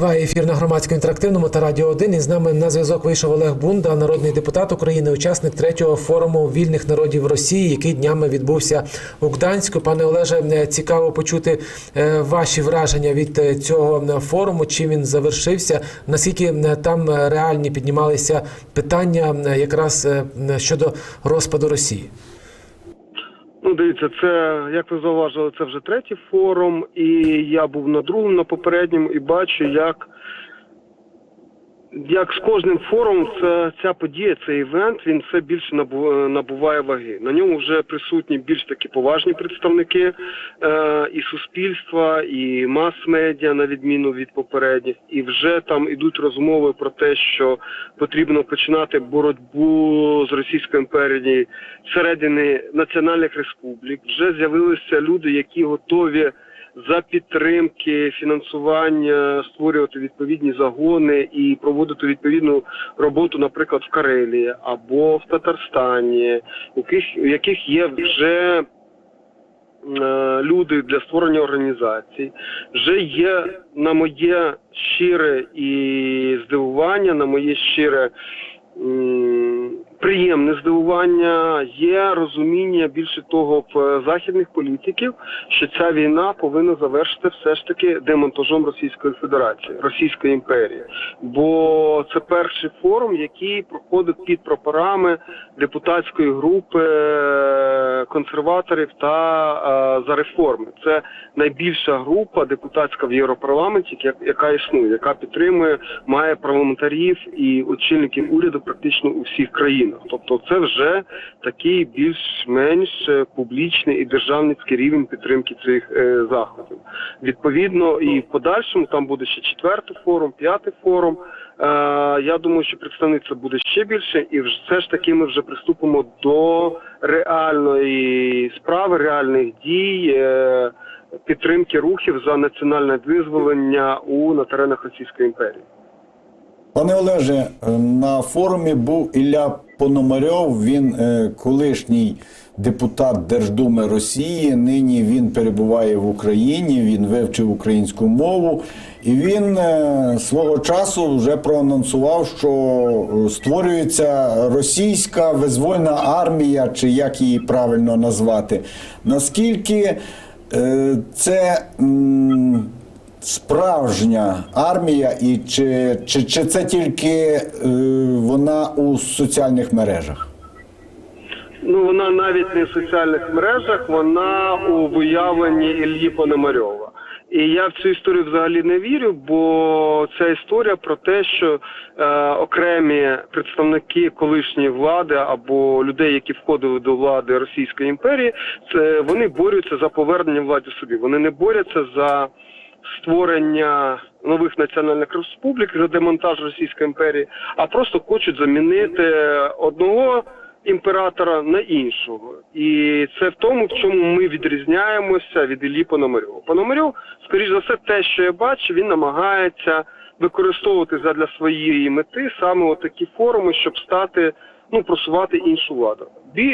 Триває ефір на громадському інтерактивному та радіо 1. І з нами на зв'язок вийшов Олег Бунда, народний депутат України, учасник третього форуму вільних народів Росії, який днями відбувся у Гданську. Пане Олеже, е, цікаво почути е, ваші враження від е, цього форуму. Чим він завершився? Наскільки там реальні піднімалися питання якраз щодо розпаду Росії? Ну, дивіться, це як ви зауважили, це вже третій форум, і я був на другому, на попередньому, і бачу, як, як з кожним форумом це, ця подія, цей івент, він все більше набу- набуває ваги. На ньому вже присутні більш такі поважні представники е, і суспільства, і мас-медіа, на відміну від попередніх, і вже там ідуть розмови про те, що потрібно починати боротьбу з Російською імперією всередині національних республік. Вже з'явилися люди, які готові за підтримки фінансування створювати відповідні загони і проводити відповідну роботу, наприклад, в Карелії або в Татарстані, яких, у яких є вже е, люди для створення організацій. Вже є на моє щире і здивування, на моє щире приємне здивування, є розуміння більше того в е, західних політиків, що ця війна повинна завершити все ж таки демонтажом Російської Федерації, Російської імперії. Бо це перший форум, який проходить під прапорами депутатської групи е, консерваторів та е, за реформи. Це найбільша група депутатська в Європарламенті, яка існує, яка підтримує, має парламентарів і очільників уряду практично у всіх країнах. Тобто, це вже такий більш-менш е, публічний і державницький рівень підтримки цих е, заходів. Відповідно, і в подальшому там буде ще четвертий форум, п'ятий форум. Е, я думаю, що представництво буде ще більше, і все ж таки ми вже приступимо до реальної справи, реальних дій. Підтримки рухів за національне визволення у на теренах Російської імперії. Пане Олеже, на форумі був Ілля Пономарьов, він е, колишній депутат Держдуми Росії. Нині він перебуває в Україні, він вивчив українську мову, і він е, свого часу вже проанонсував, що е, створюється російська визвольна армія, чи як її правильно назвати. Наскільки це. Справжня армія, і чи, чи, чи це тільки е, вона у соціальних мережах? Ну вона навіть не в соціальних мережах, вона у виявленні Ільї Пономарьова. І я в цю історію взагалі не вірю, бо ця історія про те, що е, окремі представники колишньої влади або людей, які входили до влади Російської імперії, це вони борються за повернення влади собі. Вони не борються за створення нових національних республік, за демонтаж Російської імперії, а просто хочуть замінити одного імператора на іншого. І це в тому, в чому ми відрізняємося від Іллі Пономарьова. Пономарьов, скоріш за все, те, що я бачу, він намагається використовувати задля своєї мети саме такі форуми, щоб стати, ну, просувати іншу владу.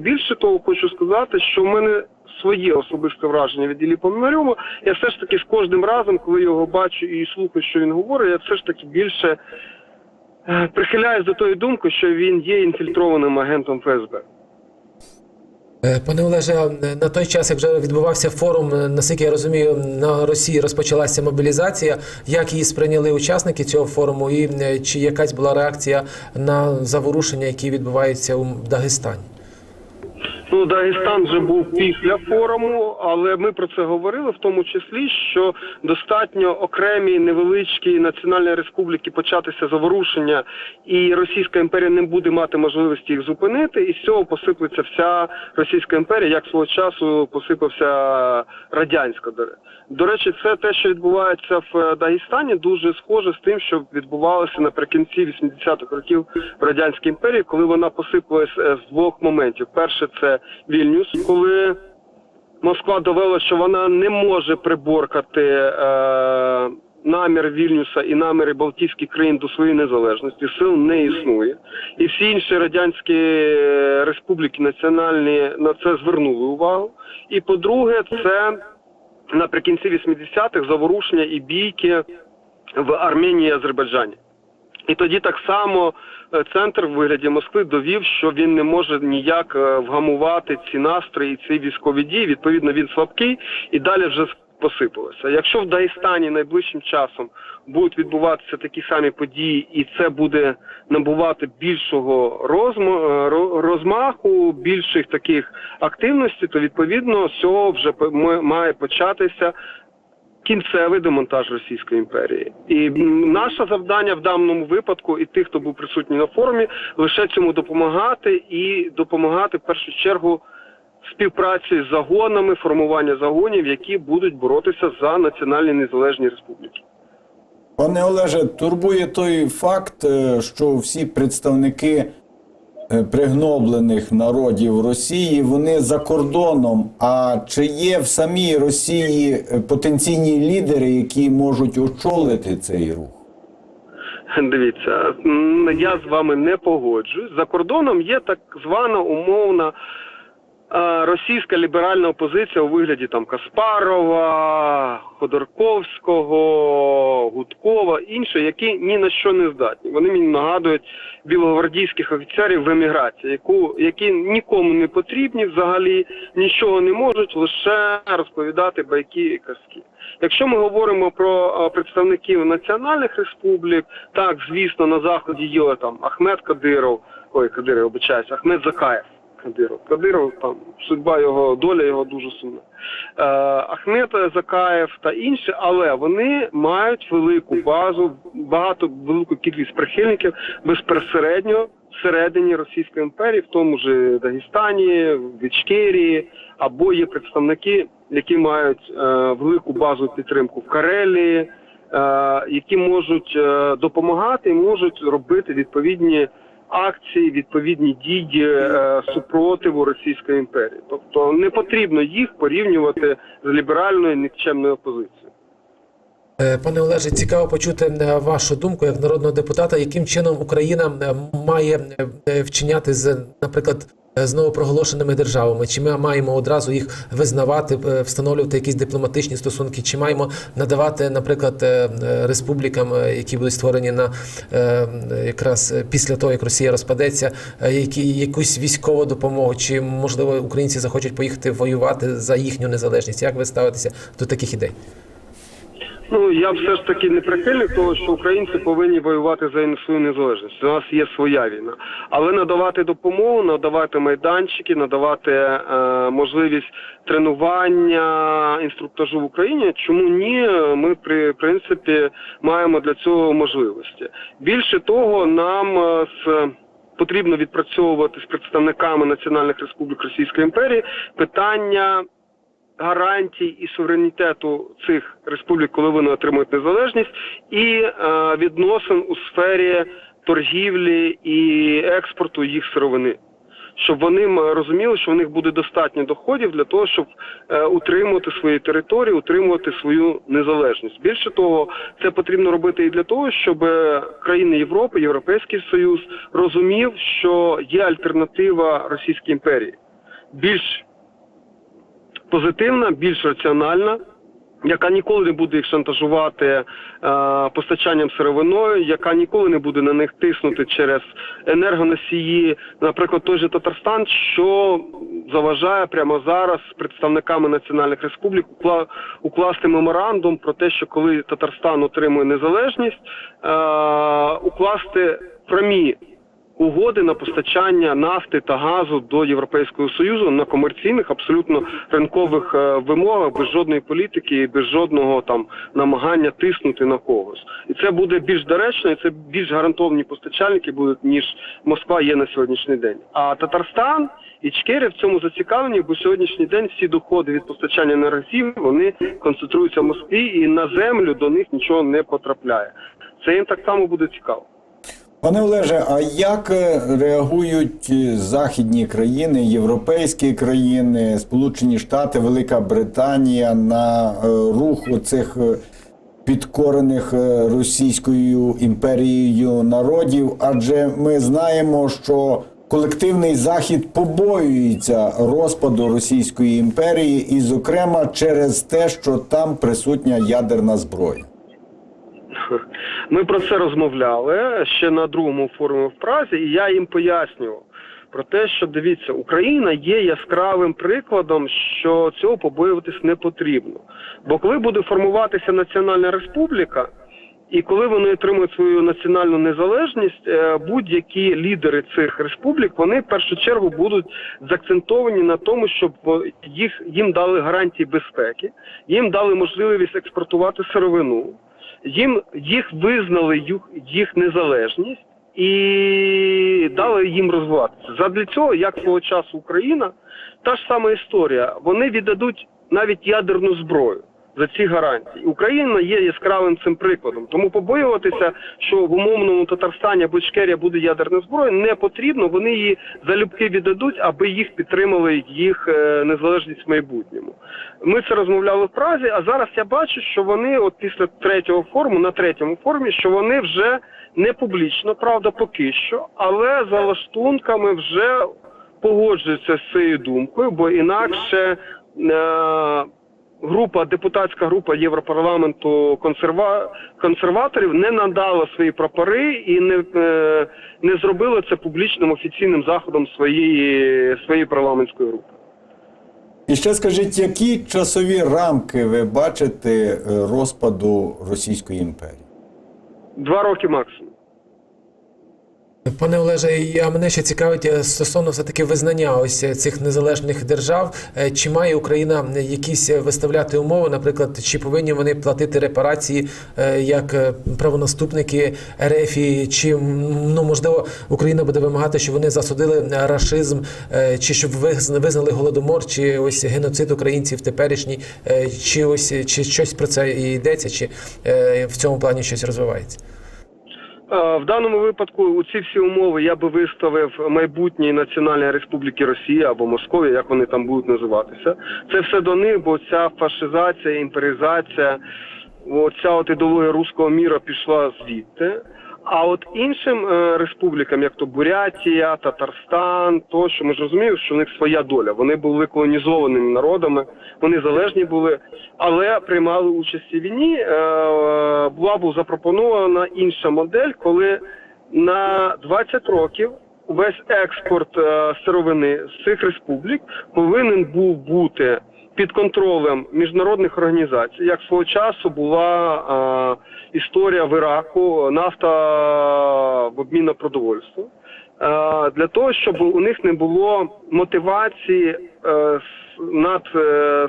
Більше того, хочу сказати, що в мене своє особисте враження від Іллі Пономарьова. Я все ж таки з кожним разом, коли його бачу і слухаю, що він говорить, я все ж таки більше е, прихиляюсь до тої думки, що він є інфільтрованим агентом ФСБ. Е, Пане Олеже, е, на той час, як вже відбувався форум, наскільки я розумію, на Росії розпочалася мобілізація. Як її сприйняли учасники цього форуму, і чи якась була реакція на заворушення, які відбуваються у Дагестані? Ну, Дагестан вже був після форуму, але ми про це говорили, в тому числі, що достатньо окремі невеличкі національні республіки початися заворушення, і Російська імперія не буде мати можливості їх зупинити, і з цього посиплеться вся Російська імперія, як свого часу посипався радянська. до ре- До речі, це те, що відбувається в Дагестані, дуже схоже з тим, що відбувалося наприкінці 80-х років в радянській імперії, коли вона посипалась е, з двох моментів. Перше це Вільнюс, коли Москва довела, що вона не може приборкати е, намір Вільнюса і наміри Балтійських країн до своєї незалежності. Сил не існує, і всі інші радянські е, республіки національні на це звернули увагу. І по-друге, це наприкінці 80-х заворушення і бійки в Арменії і Азербайджані. І тоді так само е, центр в вигляді Москви довів, що він не може ніяк е, вгамувати ці настрої, і ці військові дії. Відповідно, він слабкий і далі вже посипалося. Якщо в Дагестані найближчим часом будуть відбуватися такі самі події, і це буде набувати більшого розма- е, розмаху, більших таких активностей, то відповідно з цього вже має початися кінцевий демонтаж Російської імперії. І наше завдання в даному випадку, і тих, хто був присутній на форумі, лише цьому допомагати і допомагати в першу чергу співпраці з загонами, формування загонів, які будуть боротися за національні незалежні республіки. Пане Олеже, турбує той факт, е, що всі представники е, пригноблених народів Росії вони за кордоном. А чи є в самій Росії е, потенційні лідери, які можуть очолити цей рух? Дивіться, я з вами не погоджуюсь. За кордоном є так звана умовна російська ліберальна опозиція у вигляді там Каспарова, Ходорковського, Гудкова, інші, які ні на що не здатні. Вони мені нагадують білогвардійських офіцерів в еміграції, яку які нікому не потрібні взагалі, нічого не можуть, лише розповідати байки і казки. Якщо ми говоримо про е, представників національних республік, так звісно, на заході є там Ахмед Кадиров, ой, Кадиров, обичаюся, Ахмед Закаєв. Кадиров. Кадиров там судьба його, доля його дуже сумна. Е, Ахмед Закаєв та інші, але вони мають велику базу, багато велику кількість прихильників безпосередньо всередині Російської імперії, в тому ж Дагестані, в Ічкерії, або є представники, які мають е, велику базу підтримку в Карелії, е, які можуть е, допомагати і можуть робити відповідні акції, відповідні дії е, супротиву Російської імперії. Тобто не потрібно їх порівнювати з ліберальною нікчемною опозицією. Е, Пане Олеже, цікаво почути е, вашу думку як народного депутата, яким чином Україна має вчиняти з, наприклад, з новопроголошеними державами? Чи ми маємо одразу їх визнавати, е, встановлювати якісь дипломатичні стосунки? Чи маємо надавати, наприклад, е, е, республікам, е, які будуть створені на е, якраз е, після того, як Росія розпадеться, е, які якусь військову допомогу? Чи можливо українці захочуть поїхати воювати за їхню незалежність? Як ви ставитеся до таких ідей? Ну я все ж таки не прихильник того, що українці повинні воювати за свою незалежність. У нас є своя війна, але надавати допомогу, надавати майданчики, надавати е, можливість тренування, інструктажу в Україні. Чому ні? Ми при принципі маємо для цього можливості. Більше того, нам е, з потрібно відпрацьовувати з представниками національних республік Російської імперії питання гарантій і суверенітету цих республік, коли вони отримують незалежність, і е, відносин у сфері торгівлі і експорту їх сировини. Щоб вони розуміли, що в них буде достатньо доходів для того, щоб е, утримувати свої території, утримувати свою незалежність. Більше того, це потрібно робити і для того, щоб е, країни Європи, Європейський Союз розумів, що є альтернатива Російській імперії, більш позитивна, більш раціональна, яка ніколи не буде їх шантажувати е, постачанням сировиною, яка ніколи не буде на них тиснути через енергоносії, наприклад, той же Татарстан, що заважає прямо зараз представниками національних республік укла- укласти меморандум про те, що коли Татарстан отримує незалежність, е, укласти прямі угоди на постачання нафти та газу до Європейського союзу на комерційних, абсолютно ринкових е, вимогах, без жодної політики, і без жодного там намагання тиснути на когось. І це буде більш доречно, і це більш гарантовані постачальники будуть ніж Москва є на сьогоднішній день. А Татарстан і Чкерія в цьому зацікавлені, бо сьогоднішній день всі доходи від постачання енергосів вони концентруються в Москві, і на землю до них нічого не потрапляє. Це їм так само буде цікаво. Пане Олеже, а як е, реагують е, західні країни, європейські країни, Сполучені Штати, Велика Британія на е, рух оцих підкорених Російською імперією народів? Адже ми знаємо, що колективний захід побоюється розпаду Російської імперії, і, зокрема, через те, що там присутня ядерна зброя. Ми про це розмовляли ще на другому форумі в Празі, і я їм пояснював про те, що дивіться, Україна є яскравим прикладом, що цього побоюватись не потрібно. Бо коли буде формуватися національна республіка, і коли вони отримують свою національну незалежність, е, будь-які лідери цих республік вони в першу чергу будуть заакцентовані на тому, щоб їх їм дали гарантії безпеки, їм дали можливість експортувати сировину, їм їх визнали їх, їх незалежність і дали їм розвиватися. Задля цього, як свого часу Україна, та ж сама історія. Вони віддадуть навіть ядерну зброю за ці гарантії. Україна є яскравим цим прикладом. Тому побоюватися, що в умовному Татарстані або Ічкерія буде ядерна зброя, не потрібно. Вони її залюбки віддадуть, аби їх підтримали їх е, незалежність в майбутньому. Ми це розмовляли в Празі. А зараз я бачу, що вони, от після третього форуму, на третьому форумі, що вони вже не публічно, правда, поки що, але за лаштунками вже погоджуються з цією думкою, бо інакше. Е- група, депутатська група Європарламенту консерва... консерваторів не надала свої прапори і не, е, не зробила це публічним офіційним заходом своєї, своєї парламентської групи. І ще скажіть, які часові рамки ви бачите е, розпаду Російської імперії? Два роки максимум. Пане Олеже, я мене ще цікавить е, стосовно все таки визнання ось е, цих незалежних держав. Е, Чи має Україна якісь виставляти умови? Наприклад, чи повинні вони платити репарації як правонаступники РФ, чи ну можливо Україна буде вимагати, щоб вони засудили рашизм, чи щоб визна- визнали голодомор, чи ось геноцид українців теперішній, чи ось чи щось про це і йдеться, чи в цьому плані щось розвивається? Е, В даному випадку у ці всі умови я би виставив майбутній Національної Республіки Росія або Московія, як вони там будуть називатися. Це все до них, бо ця фашизація, імперізація, оця от ідеологія руського міра пішла звідти. А от іншим е, республікам, як то Бурятія, Татарстан, тощо, ми ж розуміємо, що в них своя доля. Вони були колонізованими народами, вони залежні були, але приймали участь у війні. Е, була б запропонована інша модель, коли на 20 років весь експорт е, сировини з цих республік повинен був бути під контролем міжнародних організацій, як свого часу була історія в Іраку, нафта в обмін на продовольство. Для того, щоб у них не було мотивації е, над, е,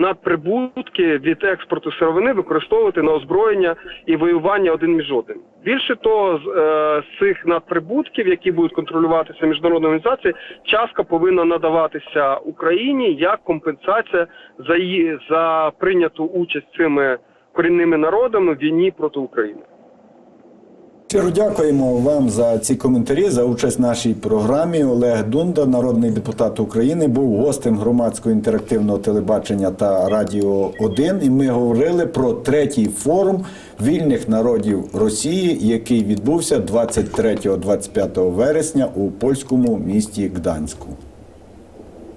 надприбутки від експорту сировини використовувати на озброєння і воювання один між одним. Більше того, з, е, з цих надприбутків, які будуть контролюватися міжнародною організацією, частка повинна надаватися Україні як компенсація за її за прийняту участь цими корінними народами в війні проти України. Щиро дякуємо вам за ці коментарі, за участь в нашій програмі. Олег Дунда, народний депутат України, був гостем громадського інтерактивного телебачення та Радіо 1. І ми говорили про третій форум вільних народів Росії, який відбувся 23-25 вересня у польському місті Гданську.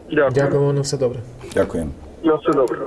Дякую. Дякуємо на все добре. Дякуємо. На все добре.